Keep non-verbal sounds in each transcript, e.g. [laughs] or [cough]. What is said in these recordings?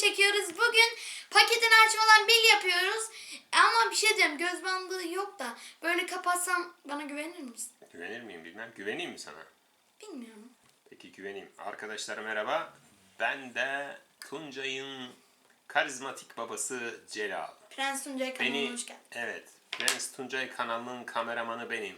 çekiyoruz. Bugün paketini açmadan bil yapıyoruz. Ama bir şey diyeyim göz bandı yok da böyle kapatsam bana güvenir misin? Güvenir miyim bilmem. Güveneyim mi sana? Bilmiyorum. Peki güveneyim. Arkadaşlar merhaba. Ben de Tuncay'ın karizmatik babası Celal. Prens Tuncay kanalına Beni, hoş geldin. evet. Prens Tuncay kanalının kameramanı benim.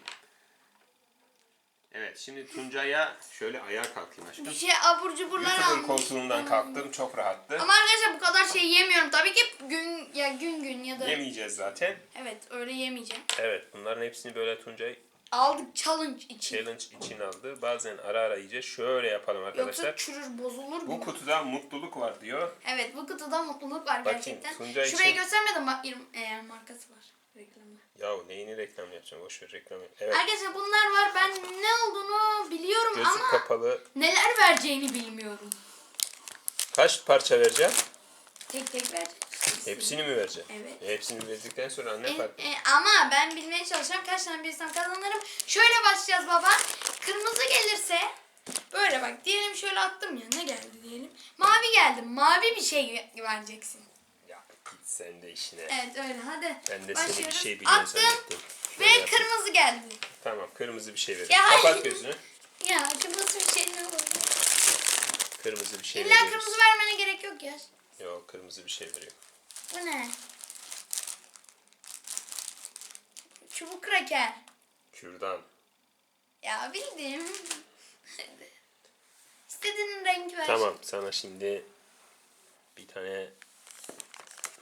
Evet şimdi Tuncay'a şöyle ayağa kalkayım aşkım. Bir şey abur cuburlar YouTuber almış. koltuğundan kalktım. Çok rahattı. Ama arkadaşlar bu kadar şey yemiyorum. Tabii ki gün ya gün gün ya da Yemeyeceğiz zaten. evet öyle yemeyeceğim. Evet bunların hepsini böyle Tuncay Aldık challenge için. challenge için aldı. Bazen ara ara yiyeceğiz. Şöyle yapalım Yoksa arkadaşlar. çürür bozulur Bu mu? kutuda mutluluk var diyor. Evet bu kutuda mutluluk var Bakayım, gerçekten. Tuncay Şurayı için- göstermedim bak eğer markası var. Reklamda. Ya neyini reklam yapacağım? Boş ver reklam yap. Evet. Arkadaşlar bunlar var. Ben ne olduğunu biliyorum Gözü ama kapalı. neler vereceğini bilmiyorum. Kaç parça vereceğim? Tek tek ver. Hepsini mi vereceğim? Evet. E, hepsini verdikten sonra ne En- fark? e, ama ben bilmeye çalışacağım kaç tane bilirsem kazanırım. Şöyle başlayacağız baba. Kırmızı gelirse böyle bak diyelim şöyle attım ya ne geldi diyelim. Mavi geldi. Mavi bir şey vereceksin. Sen de işine. Evet öyle hadi. Ben de seni bir Başlıyoruz. şey biliyorsun Attım zannettim. ve Şöyle yapayım. kırmızı geldi. Tamam kırmızı bir şey verin. Ya Kapat gözünü. Ya kırmızı bir şey ne olur? Kırmızı bir şey İlla veriyoruz. kırmızı vermene gerek yok ya. Yok kırmızı bir şey veriyor. Bu ne? Çubuk kraker. Kürdan. Ya bildim. [laughs] İstediğin renk ver. Tamam sana şimdi bir tane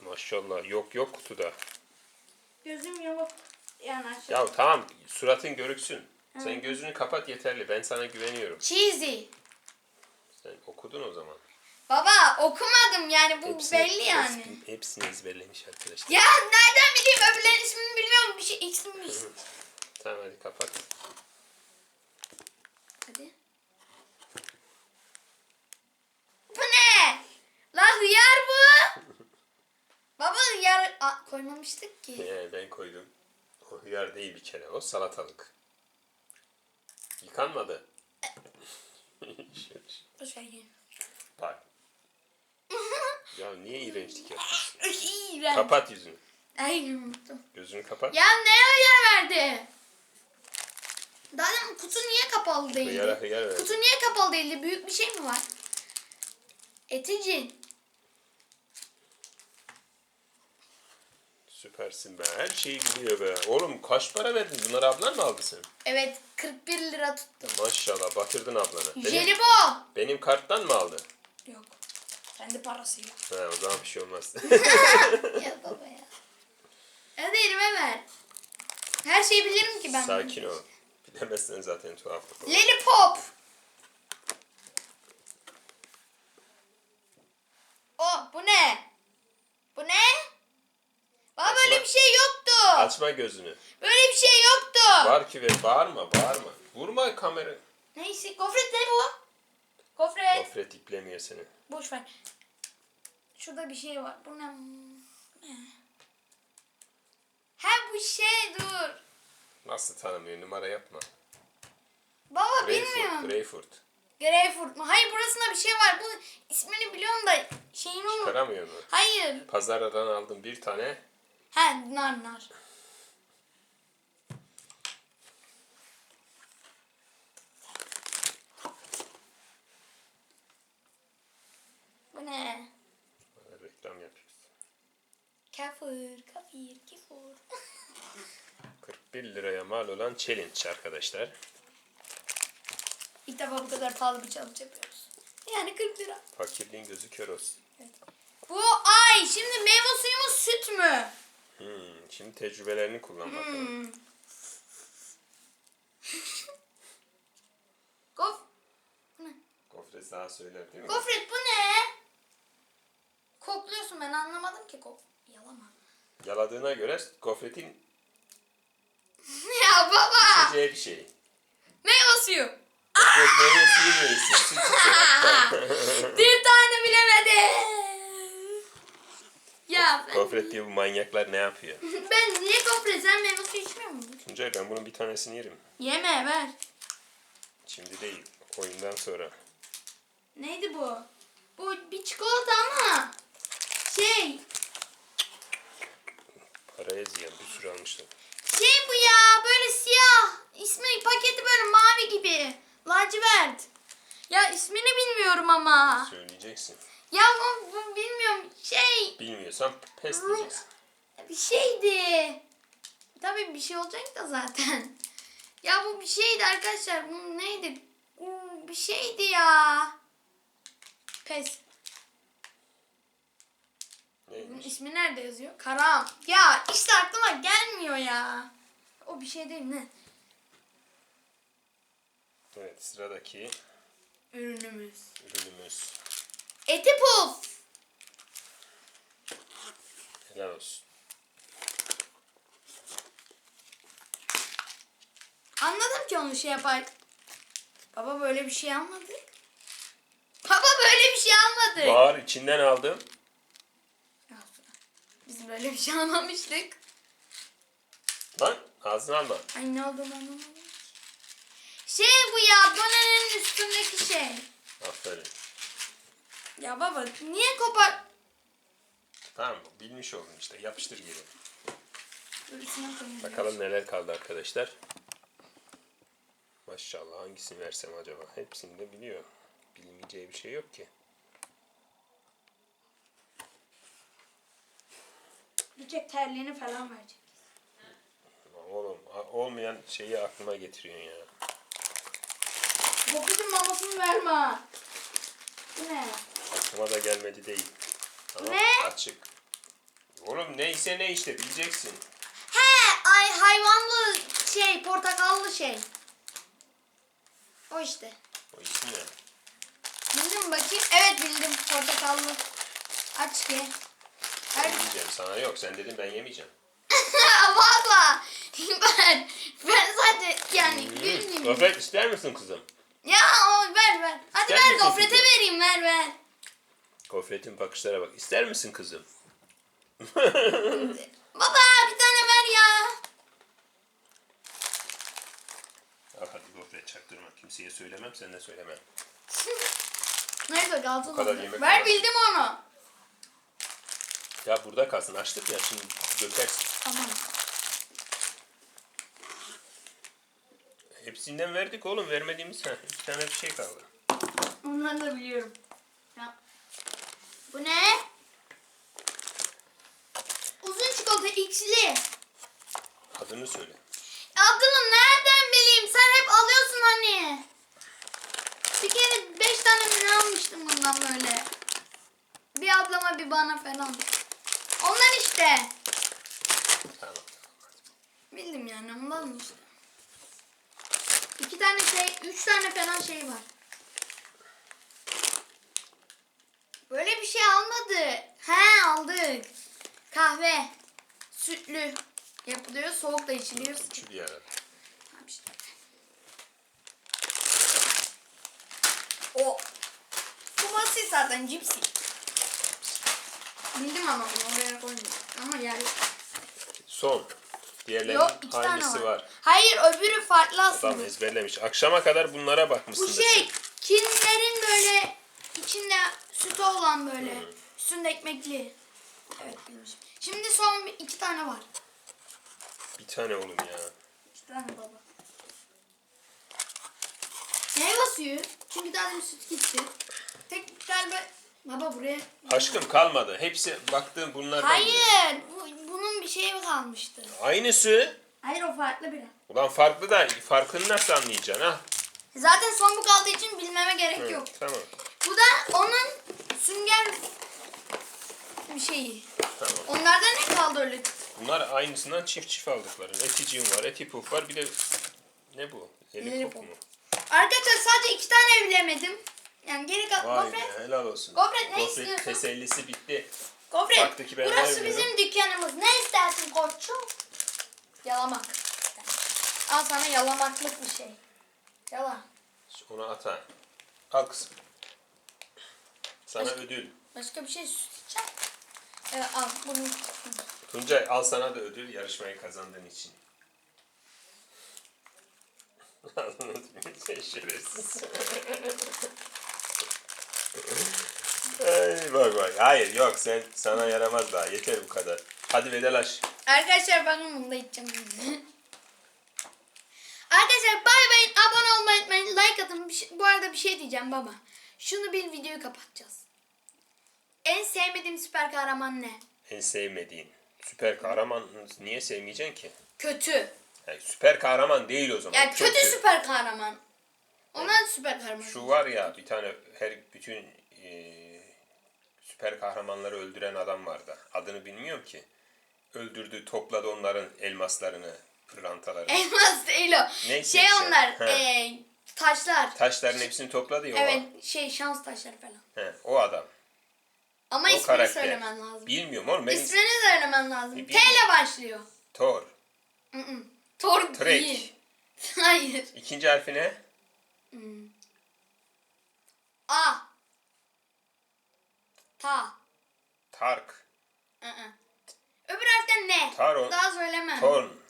maşallah yok yok kutuda. Gözüm yamuk. Yani aşağı. Ya tamam suratın görüksün. Sen gözünü kapat yeterli. Ben sana güveniyorum. Cheesy. Sen okudun o zaman. Baba okumadım yani bu Hepsini- belli yani. Hepsini, hepsini ezberlemiş arkadaşlar. Ya nereden bileyim öbürlerin ismini bilmiyorum. Bir şey X'miş. [laughs] Tamam hadi kapat. Hadi. Bu ne? La hıyar bu. Baba Aa, koymamıştık ki. Ee, ben koydum. O hıyar değil bir kere. O salatalık. Yıkanmadı. Şöyle, [laughs] Boş ver. Bak. Ya niye iğrençlik yapıyorsun? [laughs] İğrenç. Kapat yüzünü. Ay unuttum. Gözünü kapat. Ya ne hıyar verdi? Zaten kutu niye kapalı değildi? Hıyara hıyar verdi. Kutu niye kapalı değildi? Büyük bir şey mi var? Eticin. Süpersin be. Her şeyi biliyor be. Oğlum kaç para verdin? Bunları ablan mı aldı sen? Evet 41 lira tuttu. Maşallah batırdın ablanı. Benim, Jelibon. benim karttan mı aldı? Yok. Kendi parasıyla. He, o zaman bir şey olmaz. [laughs] ya baba ya. Hadi elime ver. Her şeyi bilirim ki ben. Sakin ol. Bilemezsen zaten tuhaflık olur. Lollipop. Oh bu ne? Bu ne? Baba böyle Açma. bir şey yoktu. Gözünü. Böyle bir şey yoktu. Var ki ver. Bağırma bağırma. Vurma kamera. Neyse gofret ne bu? Gofret. Gofret iplemiyor seni. Boş ver. Şurada bir şey var. Bu ne? Ha bu şey dur. Nasıl tanımıyor? Numara yapma. Baba Greyfurt. bilmiyorum. Greyfurt. Greyfurt mu? Hayır burasında bir şey var. Bu ismini biliyorum da şeyini. Çıkaramıyor mu? Hayır. Pazardan aldım bir tane. Ha nar nar. Bu ne? Reklam yapıyoruz. Kafir, kafir, kifur. 41 liraya mal olan challenge arkadaşlar. İlk defa bu kadar pahalı bir challenge yapıyoruz. Yani 40 lira. Fakirliğin gözü kör olsun. Evet. Bu ay şimdi meyve suyu mu süt mü? Hmm, şimdi tecrübelerini kullan bakalım. [laughs] Hmm. Gof bu ne? Gofret daha söyler değil mi? Gofret bu ne? Kokluyorsun ben anlamadım ki kok. Yalama. Yaladığına göre gofretin [laughs] ya baba. içeceği bir şey. Meyve suyu. Gofret meyve suyu neyse. Süt. [laughs] Bir tane bilemedi. Ya ben, Gofret diye bu manyaklar ne yapıyor? [laughs] ben niye gofret sen meyve suyu içmiyor musun? Tuncay ben bunun bir tanesini yerim. Yeme ver. Şimdi değil. Oyundan sonra. Neydi bu? Bu bir çikolata ama. Şey. Paraya ziyan bir sürü almışlar. Şey bu ya böyle siyah. İsmi paketi böyle mavi gibi. Lacivert. Ya ismini bilmiyorum ama. Söyleyeceksin. Ya bu, bu bilmiyorum. Şey Bilmiyorsan pes diyeceksin. bir şeydi. Tabii bir şey olacak da zaten. Ya bu bir şeydi arkadaşlar. Bu neydi? Bu bir şeydi ya. Pes. Bunun Neymiş? ismi nerede yazıyor? Karam. Ya işte aklıma gelmiyor ya. O bir şey değil ne? Evet sıradaki Ürünümüz. ürünümüz. Eti puf. Helal olsun. Anladım ki onu şey yapar. Baba böyle bir şey almadı. Baba böyle bir şey almadı. Bahar içinden aldım. Biz böyle bir şey almamıştık. Lan ağzını alma. Ay ne olduğunu anlamadım. Şey bu ya donenin üstündeki şey. Aferin. Ya baba niye kopar? Tamam? Bilmiş oldun işte. Yapıştır geri. Koyayım. Bakalım neler kaldı arkadaşlar. Maşallah hangisini versem acaba? Hepsini de biliyor. Bilmeyeceği bir şey yok ki. Diyecek terliğini falan verecek. Oğlum a- olmayan şeyi aklıma getiriyorsun ya. Dokuzun mamasını verme. Bu ne? Aklıma da gelmedi değil. Ama Ne? açık. Oğlum neyse ne işte bileceksin. He ay hayvanlı şey portakallı şey. O işte. O isim ne? Bildin mi bakayım? Evet bildim portakallı. Aç ki. Ver. Yemeyeceğim sana yok. Sen dedin ben yemeyeceğim. [laughs] Valla. [laughs] Ben, ben zaten yani bilmiyorum. Gofret ister misin kızım? Ya o ver ver. Hadi İster ver gofrete kızım? vereyim ver ver. Gofretin bakışlara bak. İster misin kızım? [laughs] Baba bir tane ver ya. Al hadi gofret çaktırma. Kimseye söylemem, sen de söylemem. Neyse kalsın. Ver bildim onu. Ya burada kalsın. Açtık ya şimdi dökersin. Tamam. Hepsinden verdik oğlum. Vermediğimiz ha. iki tane bir şey kaldı. Onları da biliyorum. Ya. Bu ne? Uzun çikolata X'li. Adını söyle. Adını nereden bileyim? Sen hep alıyorsun hani. Bir kere beş tane mi almıştım bundan böyle. Bir ablama bir bana falan. Ondan işte. Bildim yani ondan işte. İki tane şey, üç tane falan şey var. Böyle bir şey almadı. He aldık. Kahve. Sütlü. Yapılıyor. Soğuk da içiliyor. Tamam işte. O. Bu basit zaten cipsi. Bildim ama bunu oraya koymuyorum. Ama yok. Son. Diğerlerinin Yok iki tane hangisi var. var? Hayır öbürü farklı aslında. Adam ezberlemiş. Akşama kadar bunlara Bu şey kinlerin böyle içinde sütü olan böyle. Hı. Üstünde ekmekli. Evet bilmişim. Şimdi son bir, iki tane var. Bir tane oğlum ya. İki tane baba. Meyve suyu. Çünkü daha demin süt gitti. Tek galiba baba buraya. Aşkım kalmadı. Hepsi baktığım bunlardan. biri. Hayır. Bu, bunun bir şeyi kalmıştı. Aynısı. Hayır o farklı biri. Ulan farklı da farkını nasıl anlayacaksın ha? Zaten son bu kaldığı için bilmeme gerek Hı, yok. Tamam. Bu da onun sünger bir şeyi. Tamam. Onlarda ne kaldı öyle? Bunlar aynısından çift çift aldıkların. Eticin var, eti puf var. Bir de ne bu? Lollipop. mu? Arkadaşlar sadece iki tane bilemedim. Yani geri kal Vay gofret. be helal olsun. Gofret ne istiyorsun? tesellisi bitti. Gofret. Baktı ki ben Burası vermiyorum. bizim dükkanımız. Ne istersin koçum? Yalamak. Al sana yalamaklık bir şey. Yala. Onu at ha. Al kızım. Sana Başka- ödül. Başka bir şey süt içeceğim. Evet al bunu. Tuncay al sana da ödül yarışmayı kazandığın için. Ağzını tükürsen şerefsiz. Ay bak bak. Hayır yok sen sana yaramaz daha. Yeter bu kadar. Hadi vedalaş. Arkadaşlar bakın bunu da içeceğim. [laughs] Arkadaşlar bay bay abone olmayı unutmayın. Like atın. Bir şey- bu arada bir şey diyeceğim baba. Şunu bir videoyu kapatacağız. En sevmediğim süper kahraman ne? En sevmediğin. Süper kahraman niye sevmeyeceksin ki? Kötü. Yani süper kahraman değil o zaman. Ya kötü süper kahraman. Ona süper kahraman. Şu var ya bir tane her bütün e, süper kahramanları öldüren adam vardı. Adını bilmiyorum ki. Öldürdü, topladı onların elmaslarını, pırlantalarını. Elmas değil o. Neyse şey işte. onlar. E, taşlar. Taşların hepsini topladı ya o Evet adam. şey şans taşları falan. He, o adam. Ama O ismini karakter. söylemen lazım. Bilmiyorum oğlum. Benim İsmini söylemen lazım. T Bilmiyorum. ile başlıyor. Thor. Hı hı. Thor Trek. değil. [laughs] Hayır. İkinci harfi ne? A. Ta. Tark. Hı hı. Öbür harften ne? Taron. Daha söylemem. Torun.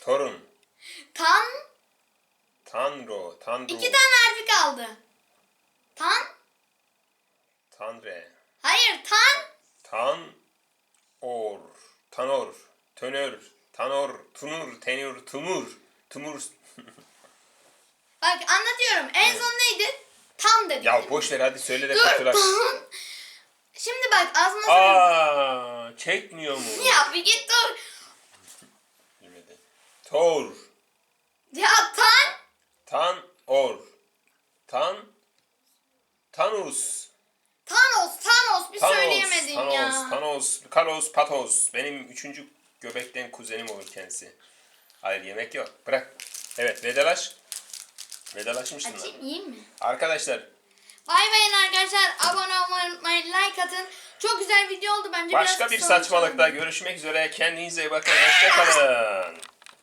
Torun. Tan. Tanro. Tanru. İki tane harfi kaldı. Tan. Tanre. Hayır tan. Tan. Or. Tanor. Tönör. Tanor. Tunur. Tenur. Tumur. Tumur. [laughs] Bak anlatıyorum. En son neydi? Tan dedik. ya boş ver hadi söyle de Dur. [laughs] Şimdi bak ağzına. Aa, çekmiyor mu? Ya bir git dur. Bilmedi. Tor. Ya tan. Tan. Or. Tan. Tanus. Thanos. Thanos. Bir Thanos. söyleyemedin Thanos. ya. Thanos. Carlos Patos. Benim üçüncü göbekten kuzenim olur kendisi. Hayır yemek yok. Bırak. Evet vedalaş. Vedalaşmışsın lan. Açayım yiyeyim mi? Arkadaşlar Bay bay arkadaşlar. Abone olmayı unutmayın. Like atın. Çok güzel video oldu bence. başka Biraz bir kısa saçmalıkta görüşmek üzere. Kendinize iyi bakın. Hoşçakalın.